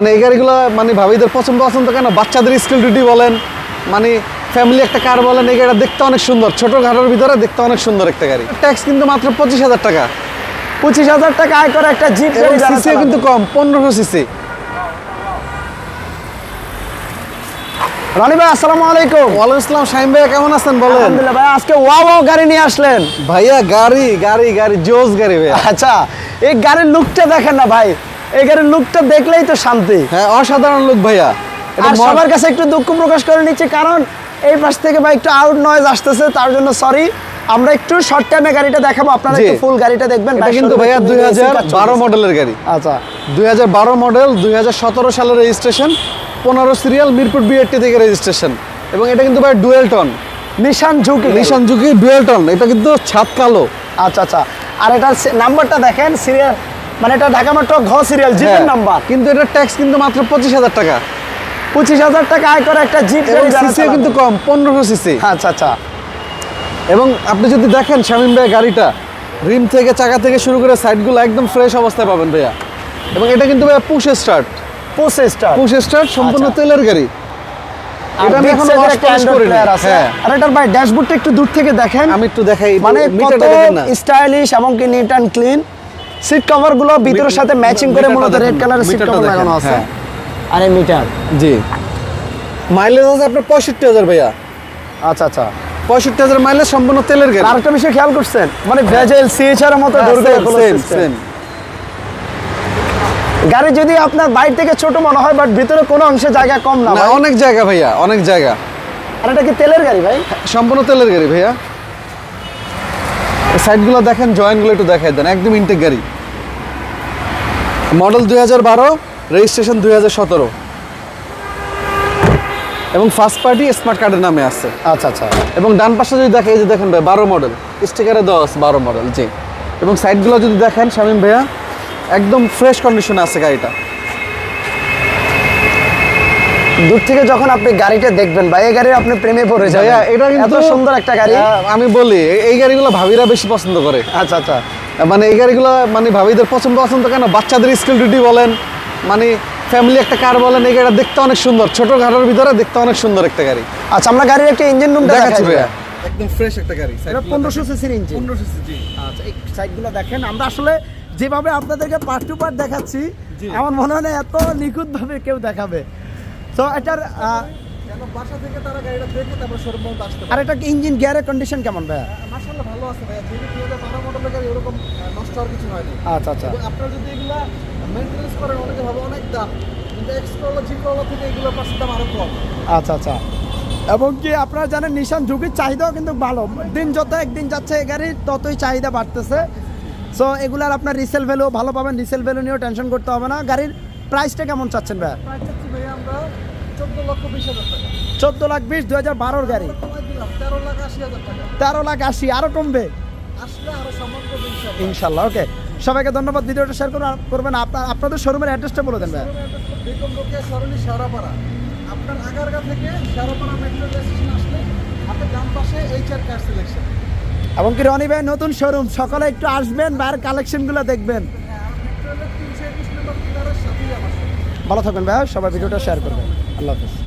মানে এই গাড়িগুলো মানে ভাবিদের পছন্দ পছন্দ কেন? বাচ্চাদের স্কুল ডিউটি বলেন মানে ফ্যামিলি একটা কার বলেন এই গাড়িটা দেখতে অনেক সুন্দর। ছোট ঘাটের ভিতরে দেখতে অনেক সুন্দর একটা গাড়ি। ট্যাক্স কিন্তু মাত্র পঁচিশ হাজার টাকা। পঁচিশ হাজার টাকা আয় করে একটা জিপ সিসি কিন্তু কম পনেরোশো সিসি রনি ভাই আসসালামু আলাইকুম। ওয়ালাইকুম আসসালাম শাহিম ভাইয়া কেমন আছেন বলেন? আলহামদুলিল্লাহ ভাই আজকে ওয়াও ওয়াও গাড়ি নিয়ে আসলেন। ভাইয়া গাড়ি গাড়ি গাড়ি জোস গাড়ি ভাইয়া। আচ্ছা এই গাড়ির লুকটা দেখেন না ভাই। এই গাড়ির লুকটা দেখলেই তো শান্তি। হ্যাঁ অসাধারণ লোক ভাইয়া। এটা সবার কাছে একটু দুঃখ প্রকাশ করে নিচ্ছি কারণ এই পাশ থেকে ভাই একটু আউট নয়েজ আসতেছে তার জন্য সরি আমরা একটু শর্ট টাইমে গাড়িটা দেখাবো আপনারা একটু ফুল গাড়িটা দেখবেন। এটা কিন্তু ভাইয়া একটু দুই হাজার AC কাজ বারো চলতেছে। মডেলের গাড়ি। আচ্ছা। দুই হাজার বারো মডেল দুই হাজার সতেরো সালের রেজিস্ট্রেশন পনেরো সিরিয়াল মিরপুর বিআরটি থেকে রেজিস্ট্রেশন এবং এটা কিন্তু ভাই ডুয়েল টন নিশান ঝুঁকি। নিশান ঝুঁকি ডুয়েল টন এটা কিন্তু ছাদ কালো। আচ্ছা আচ্ছা। আর এটার সে- নাম্বারটা দেখেন সিরিয়াল মানে এটা ঢাকা মেট্রো ঘ সিরিয়াল জিপের নাম্বার কিন্তু এটা ট্যাক্স কিন্তু মাত্র পঁচিশ হাজার টাকা। পঁচিশ হাজার টাকা আয় করে একটা জিপ এবং সিসি কিন্তু কম পনেরোশো সিসি আচ্ছা আচ্ছা। এবং আপনি যদি দেখেন শামীম ভাই গাড়িটা রিম থেকে চাকা থেকে শুরু করে সাইডগুলো একদম ফ্রেশ অবস্থায় পাবেন ভাইয়া। এবং এটা কিন্তু ভাইয়া পুশ স্টার্ট প্রসেসটা পুশ স্টার্ট সম্পূর্ণ আচ্ছা। তেলের গাড়ি। এটা আমি এখনও ওয়াশ পলিশ করিনি। হ্যাঁ। আর এটার ভাই ড্যাশবোর্ডটা একটু দূর থেকে দেখেন। আমি একটু দেখাই মানে মিটারটা দেখেন না। স্টাইলিশ এবং কি নিট অ্যান্ড ক্লিন সিট কভারগুলো ভিতরের সাথে ম্যাচিং করে মূলত রেড কালারের সিট কভার লাগানো আছে। হ্যাঁ। আর এই মিটার জি। মাইলেজ আছে আপনার পঁয়ষট্টি হাজার ভাইয়া। আচ্ছা আচ্ছা। পঁয়ষট্টি হাজার মাইলেজ সম্পূর্ণ তেলের গাড়ি। আর একটা বিষয় খেয়াল করছেন? মানে ভেজেল সিএচআর এর মতো হ্যাঁ। গাড়ি যদি আপনার বাইরে থেকে ছোট মনে হয় বাট ভিতরে কোনো অংশে জায়গা কম না না অনেক জায়গা ভাইয়া অনেক জায়গা। আর এটা কি তেলের গাড়ি ভাই? সম্পূর্ণ তেলের গাড়ি ভাইয়া। সাইডগুলো দেখেন জয়েন্টগুলো একটু দেখাই দেন একদম ইনটেক গাড়ি। মডেল দুই হাজার বারো রেজিস্ট্রেশন দুই হাজার সতেরো। এবং ফার্স্ট পার্টি স্মার্ট কার্ডের নামে আছে। আচ্ছা আচ্ছা। এবং ডান পাশে যদি দেখে এই যে দেখেন ভাই বারো মডেল স্টিকারে দশ বারো মডেল জি। এবং সাইডগুলো যদি দেখেন শামীম ভাইয়া একদম ফ্রেশ কন্ডিশনে আছে গাড়িটা। দূর থেকে যখন আপনি গাড়িটা দেখবেন ভাই এই গাড়ির আপনি প্রেমে পড়ে যাবেন এটা কিন্তু এত সুন্দর একটা গাড়ি। আমি বলি এই গাড়িগুলো ভাবিরা বেশি পছন্দ করে। আচ্ছা আচ্ছা। মানে এই গাড়িগুলো মানে ভাবিদের পছন্দ পছন্দ কেন? বাচ্চাদের স্কুল ডিউটি বলেন মানে ফ্যামিলি একটা কার বলেন এই গাড়িটা দেখতে অনেক সুন্দর। ছোট ঘাটের ভিতরে দেখতে অনেক সুন্দর একটা গাড়ি। আচ্ছা আমরা গাড়ির একটা ইঞ্জিন রুম দেখাচ্ছি ভাইয়া। একদম ফ্রেশ একটা গাড়ি এটা পনেরোশো সিসির ইঞ্জিন পনেরোশো সিসি আচ্ছা এই সাইডগুলো দেখেন। আমরা আসলে যেভাবে আপনাদেরকে পার্ট টু পার্ট দেখাচ্ছি আমার মনে হয় না এত নিখুঁতভাবে কেউ দেখাবে। তো এটার আর এটা ইঞ্জিন গিয়ারের কন্ডিশন কেমন ভাইয়া? ভালো আছে ভাইয়া। মডেলের গাড়ি নষ্ট হওয়ার কিছু হয়নি আচ্ছা আচ্ছা। আপনারা যদি এগুলা করেন অনেকে ভাবে অনেক দাম। কিন্তু থেকে এগুলোর পাশে দাম আরও কম। আচ্ছা আচ্ছা। এবং কি আপনারা জানেন নিশান ঝুঁকির চাহিদাও কিন্তু ভালো। দিন যত একদিন যাচ্ছে এই গাড়ির ততই চাহিদা বাড়তেছে। সো এগুলার আপনার রিসেল ভ্যালু ভালো পাবেন। রিসেল ভ্যালু নিয়েও টেনশন করতে হবে না। গাড়ির প্রাইসটা কেমন চাচ্ছেন ভাই প্রাইস চাচ্ছি ভাইয়া আমরা চোদ্দ লাখ বিশ দু হাজার বারোর গাড়ি। তেরো লাখ আশি আরও কমবে। আরও ইনশাল্লাহ ওকে। সবাইকে ধন্যবাদ ভিডিওটা শেয়ার করবেন আপনার আপনাদের শোরুমের অ্যাড্রেসটা বলে দেন ভাই। আপনার আগারগা থেকে শেওড়াপাড়া মেট্রো স্টেশন আসলে হাতে ডান পাশে এইচ কার সিলেকশন এবং কি রনি ভাই নতুন শোরুম সকালে একটু আসবেন বাইরের কালেকশনগুলো দেখবেন। হ্যাঁ ভালো থাকবেন ভাই সবাই ভিডিওটা শেয়ার করবেন। আল্লাহ হাফিজ।